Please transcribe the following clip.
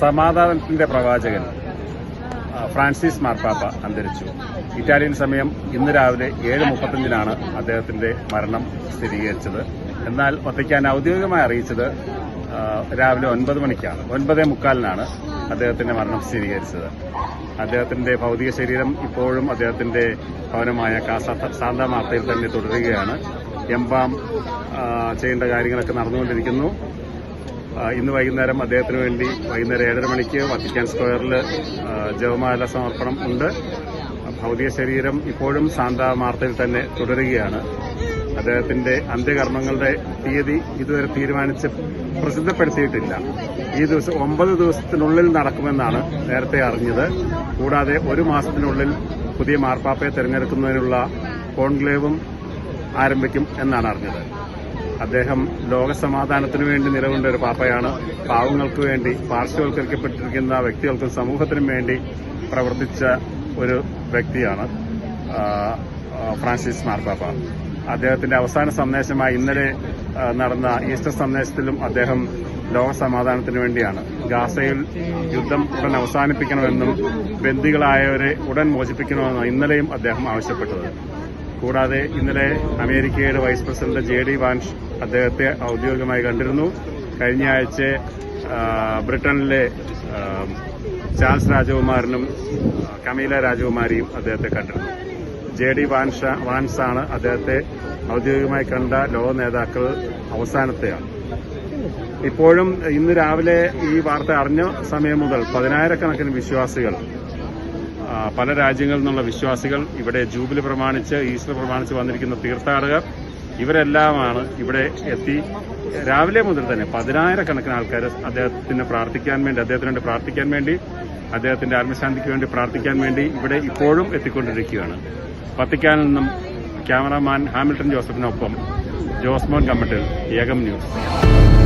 സമാധാനത്തിന്റെ പ്രവാചകൻ ഫ്രാൻസിസ് മാർപ്പാപ്പ അന്തരിച്ചു. ഇറ്റാലിയൻ സമയം ഇന്ന് രാവിലെ ഏഴ് മുപ്പത്തഞ്ചിനാണ് അദ്ദേഹത്തിന്റെ മരണം സ്ഥിരീകരിച്ചത്. എന്നാൽ വത്തിക്കാൻ ഔദ്യോഗികമായി അറിയിച്ചത് രാവിലെ ഒൻപത് മണിക്കാണ്. ഒൻപതേ മുക്കാലിനാണ് അദ്ദേഹത്തിന്റെ മരണം സ്ഥിരീകരിച്ചത്. അദ്ദേഹത്തിന്റെ ഭൗതിക ശരീരം ഇപ്പോഴും അദ്ദേഹത്തിന്റെ ഭവനമായ കാസ മാർത്തയിൽ തന്നെ തുടരുകയാണ്. എംബാം ചെയ്യേണ്ട കാര്യങ്ങളൊക്കെ നടന്നുകൊണ്ടിരിക്കുന്നു. ഇന്ന് വൈകുന്നേരം അദ്ദേഹത്തിന് വേണ്ടി വൈകുന്നേരം ഏഴര മണിക്ക് വത്തിക്കാൻ സ്ക്വയറിൽ ജപമാല സമർപ്പണം ഉണ്ട്. ഭൗതിക ശരീരം ഇപ്പോഴും സാന്താ മാർത്തയിൽ തന്നെ തുടരുകയാണ്. അദ്ദേഹത്തിന്റെ അന്ത്യകർമ്മങ്ങളുടെ തീയതി ഇതുവരെ തീരുമാനിച്ച് പ്രസിദ്ധപ്പെടുത്തിയിട്ടില്ല. ഈ ദിവസം ഒമ്പത് ദിവസത്തിനുള്ളിൽ നടക്കുമെന്നാണ് നേരത്തെ അറിഞ്ഞത്. കൂടാതെ ഒരു മാസത്തിനുള്ളിൽ പുതിയ മാർപ്പാപ്പയെ തെരഞ്ഞെടുക്കുന്നതിനുള്ള കോൺക്ലേവും ആരംഭിക്കും എന്നാണ് അറിഞ്ഞത്. അദ്ദേഹം ലോകസമാധാനത്തിനു വേണ്ടി നിലകൊണ്ട ഒരു പാപ്പയാണ്. പാവങ്ങൾക്ക് വേണ്ടി പാർശ്വവൽക്കരിക്കപ്പെട്ടിരിക്കുന്ന വ്യക്തികൾക്കും സമൂഹത്തിനും വേണ്ടി പ്രവർത്തിച്ച ഒരു വ്യക്തിയാണ് ഫ്രാൻസിസ് മാർപ്പാപ്പ അദ്ദേഹത്തിന്റെ അവസാന സന്ദേശമായി ഇന്നലെ നടന്ന ഈസ്റ്റർ സന്ദേശത്തിലും അദ്ദേഹം ലോകസമാധാനത്തിനു വേണ്ടിയാണ്. ഗാസയിൽ യുദ്ധം ഉടൻ അവസാനിപ്പിക്കണമെന്നും ബന്ദികളായവരെ ഉടൻ മോചിപ്പിക്കണമെന്നും ഇന്നലെയും അദ്ദേഹം ആവശ്യപ്പെട്ടത്. കൂടാതെ ഇന്നലെ അമേരിക്കയുടെ vice president J D Vance അദ്ദേഹത്തെ ഔദ്യോഗികമായി കണ്ടിരുന്നു. കഴിഞ്ഞ ആഴ്ച ബ്രിട്ടനിലെ ചാൾസ് രാജകുമാരനും കമീല രാജകുമാരിയും അദ്ദേഹത്തെ കണ്ടിരുന്നു. ജെ ഡി വാൻഷ വാൻസാണ് അദ്ദേഹത്തെ ഔദ്യോഗികമായി കണ്ട ലോക നേതാക്കൾ അവസാനത്തെയാണ്. ഇപ്പോഴും ഇന്ന് രാവിലെ ഈ വാർത്ത അറിഞ്ഞ സമയം മുതൽ പതിനായിരക്കണക്കിന് വിശ്വാസികൾ പല രാജ്യങ്ങളിൽ നിന്നുള്ള വിശ്വാസികൾ ഇവിടെ ജൂബിലി പ്രമാണിച്ച് ഈസ്റ്റർ പ്രമാണിച്ച് വന്നിരിക്കുന്ന തീർത്ഥാടകർ ഇവരെല്ലാമാണ് ഇവിടെ എത്തി. രാവിലെ മുതൽ തന്നെ പതിനായിരക്കണക്കിന് ആൾക്കാർ അദ്ദേഹത്തിന് പ്രാർത്ഥിക്കാൻ വേണ്ടി അദ്ദേഹത്തിന് വേണ്ടി പ്രാർത്ഥിക്കാൻ വേണ്ടി അദ്ദേഹത്തിന്റെ ആത്മശാന്തിക്ക് വേണ്ടി പ്രാർത്ഥിക്കാൻ വേണ്ടി ഇവിടെ ഇപ്പോഴും എത്തിക്കൊണ്ടിരിക്കുകയാണ്. വത്തിക്കാനിൽ നിന്നും ക്യാമറാമാൻ ഹാമിൽട്ടൺ ജോസഫിനൊപ്പം ജോസ്മോൻ കമ്മട്ടിൽ ഏകം ന്യൂസ്.